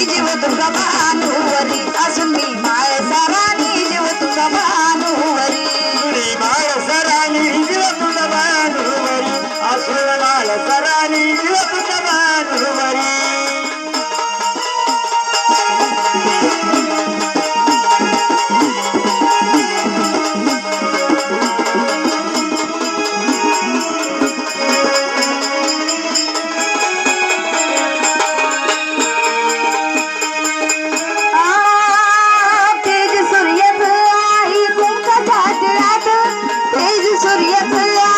राणी जीव तुझा भानुवरी असून Yeah, yeah, yeah.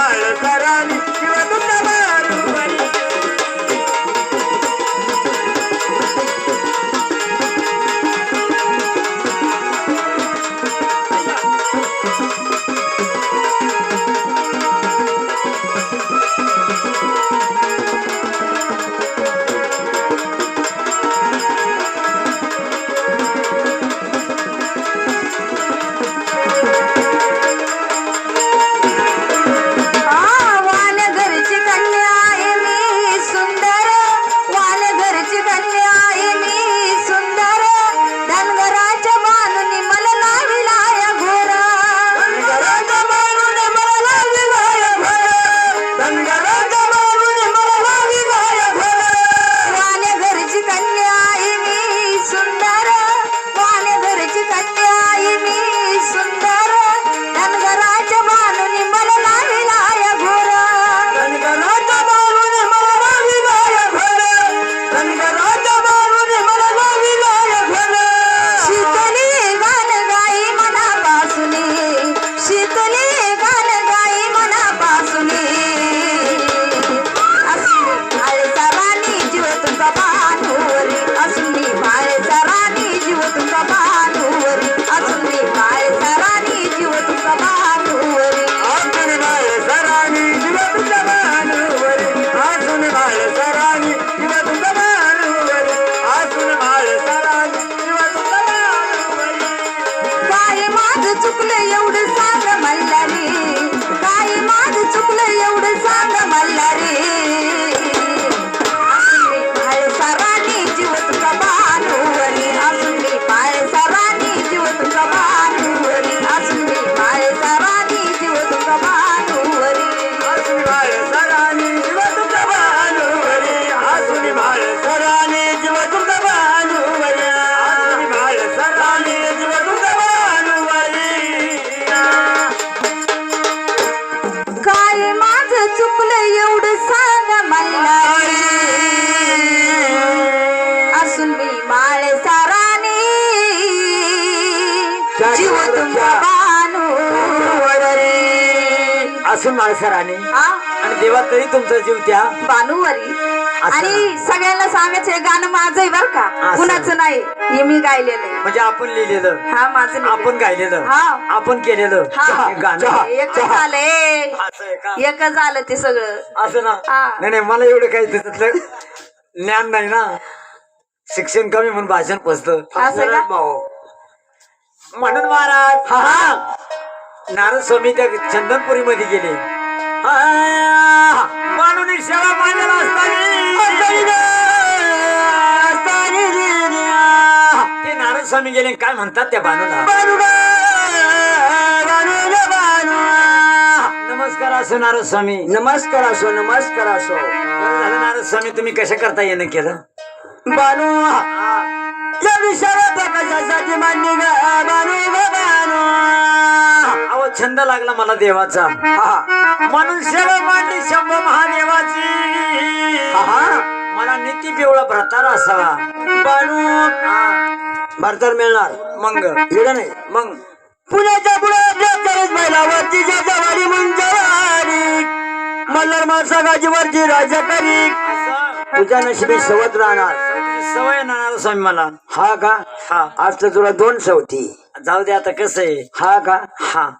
Malcarani, असून माणसाराने आणि देवा तरी तुमचा जीव त्या बानूवरी. आणि सगळ्यांना सांगायचं हे गाणं माझं आहे बर का? असं. कुणाचं नाही. हे मी गायलेलं आहे. म्हणजे आपण लिहिलेलं. हा माझं. आपण गायलेलं. हा. आपण केलेलं. हा. हे गाणं. एक झालंय. असं आहे का? एक झालं ते सगळं. असं ना. हा. नाही नाही मला एवढं काही त्याच्यातलं ज्ञान नाही ना. शिक्षण कमी म्हणून भाषण पसत असं का? म्हणून महाराज. हा. हा. नारद स्वामी त्या चंदनपुरी मध्ये गेले ही सेवा मांडला असताना. ते नारद स्वामी गेले काय म्हणतात त्या बानूला नमस्कार असो नारद स्वामी. नमस्कार असो नमस्कार असो. नारद स्वामी तुम्ही कशा करता येणं केलं? बानू या मान्य अहो छंद लागला मला देवाचा. म्हणून सेवा मांडली शंभ महादेवाची. मला निती पिवळा भ्रतार असावा बानू भारतात मिळणार. मग. इकडे नाही. मग. पुण्याच्या पुढे महिलावरती जवारी मुंजवारी मल्हार माणसागाची वरची राजा करी तुझ्या नशिबी सवत राहणार. सवय नारद स्वामी मला. हा का? हा. आज तर तुला दोन सवती. जाऊ दे आता कसं आहे? हा का? हा.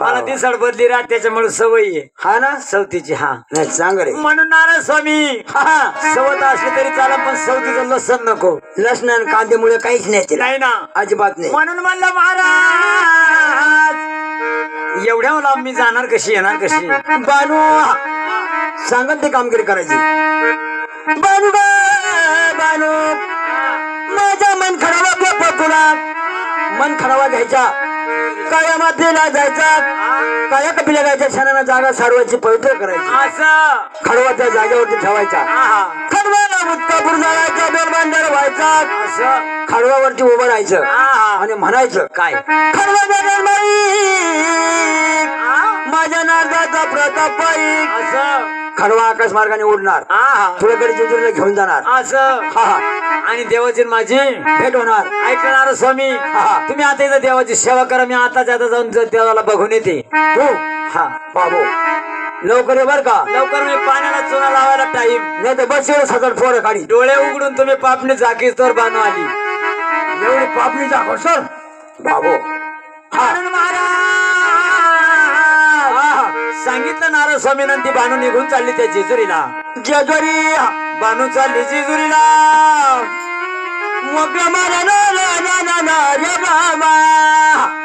मला दिसड बदली राहत त्याच्यामुळे सवय आहे. हा ना? सवतीची हा. नाही चांगलं रे म्हणून नारद स्वामी. हा सवत असली तरी चाला पण सवतीचं लसण नको. लसण आणि कांद्यामुळे काहीच नाही तिला. नाही ना. अजिबात नाही. म्हणून म्हणलं महाराज. एवढ्या लांब मी जाणार कशी येणार कशी? बानू सांगत ते कामगिरी करायची? बानू ग, बानू। माझा मन खराबा बाप्पा तुला। मन खराबा घ्यायचा। काळ्या मातीला जायचा। काळ्या कपिला जायच्या क्षणाला जागा सारवायची पवित्र करायची। असं. खडवा त्या जागेवरती ठेवायचा. खडवाला मुक्कापूर जायचा बेल बांधायला व्हायचा। असं. खडवावरती उभं राहायचं. आणि म्हणायचं काय? खडवा बाई? माझ्या नारदाचा प्रताप बाई। असं. खडवा आकाश मार्गाने उडणार आहा. तुझ्याकडे जेजुरीला घेऊन जाणार. असं. हा हा. आणि देवाची माझी? भेट होणार. ऐकणार स्वामी. हा. तुम्ही आता इथं देवाची सेवा करा मी आता आता जाऊन देवाला बघून येते. तू? हा बाबू लवकर बर का? लवकर मी पाण्याला चुना लावायला टाईम. नाही तर बस एवढं सदर पोरं काढी. डोळे उघडून तुम्ही पापणी झाकीस तर बानू आली. एवढी पापणी दाखव सर. बाबू. महाराज सांगितलं नारद स्वामी ती बानू निघून चालली त्या जेजुरीला. जेजुरी बानू चालली जेजुरीला. मग मला ना ना ना ना रे बाबा.